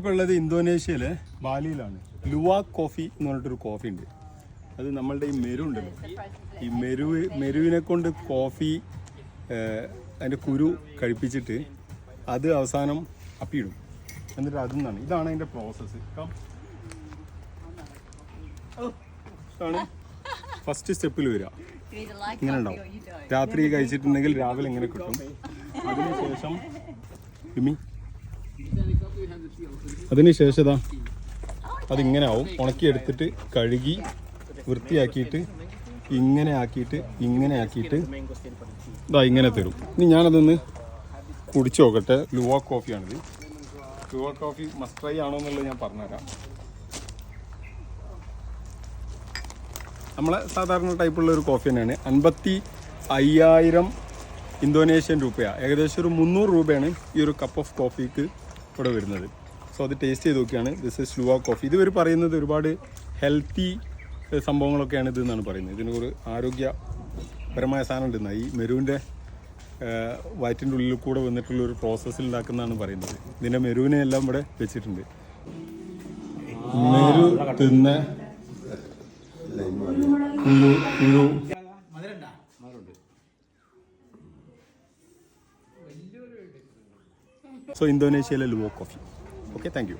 ഇപ്പോൾ ഉള്ളത് ഇന്തോനേഷ്യയിലെ ബാലിയിലാണ്. ലുവാ കോഫി എന്ന് പറഞ്ഞിട്ടൊരു കോഫി ഉണ്ട്. അത് നമ്മളുടെ ഈ മെരു ഉണ്ടല്ലോ. ഈ മെരു മെരുവിനെ കൊണ്ട് കോഫി അതിന്റെ കുരു കഴിപ്പിച്ചിട്ട് അത് അവസാനം അപ്പിയിടും. എന്നിട്ട് അതിൽ നിന്നാണ് ഇതാണ് അതിന്റെ പ്രോസസ്സ് ഇതാണ് ഫസ്റ്റ് സ്റ്റെപ്പിൽ വരിക. ഇങ്ങനെ ഉണ്ടാവും. രാത്രി കഴിച്ചിട്ടുണ്ടെങ്കിൽ രാവിലെ ഇങ്ങനെ കിട്ടും. അതിനുശേഷം ഇമ്മി അതിനുശേഷം ഇതാ അതിങ്ങനെ ആവും. ഉണക്കിയെടുത്തിട്ട് കഴുകി വൃത്തിയാക്കിയിട്ട് ഇങ്ങനെ ആക്കിയിട്ട് ഇങ്ങനെ ആക്കിയിട്ട് ഇതാ ഇങ്ങനെ തരും. ഇനി ഞാനതൊന്ന് കുടിച്ചു നോക്കട്ടെ. ലുവ കോഫിയാണിത് ലുവ കോഫി മസ്റ്റ് ട്രൈ ആണോ എന്നുള്ളത് ഞാൻ പറഞ്ഞുതരാം. നമ്മളെ സാധാരണ ടൈപ്പുള്ള ഒരു കോഫി തന്നെയാണ്. അൻപത്തി അയ്യായിരം ഇന്തോനേഷ്യൻ രൂപയാണ് ഏകദേശം ഒരു മുന്നൂറ് രൂപയാണ് ഈ ഒരു കപ്പ് ഓഫ് കോഫിക്ക് ഇവിടെ വരുന്നത്. സോ അത് ടേസ്റ്റ് ചെയ്ത് നോക്കിയാണ് ദിസ് ഇസ് ലുവ കോഫി ഇത് ഇവർ പറയുന്നത് ഒരുപാട് ഹെൽത്തി സംഭവങ്ങളൊക്കെയാണ് ഇത് എന്നാണ് പറയുന്നത്. ഇതിന് ഒരു ആരോഗ്യപരമായ സാധനം ഉണ്ടെന്നാണ് ഈ മെരുവിന്റെ വയറ്റിന്റെ ഉള്ളിൽ കൂടെ വന്നിട്ടുള്ള ഒരു പ്രോസസ്സിൽ ഉണ്ടാക്കുന്നതാണ് പറയുന്നത്. ഇതിന്റെ മെരുവിനെ എല്ലാം ഇവിടെ വെച്ചിട്ടുണ്ട്. മെരു തിന്ന ഒരു ഒരു സോ ഇന്തോനേഷ്യയിലെ ലുവോ കോഫി ഓക്കെ താങ്ക്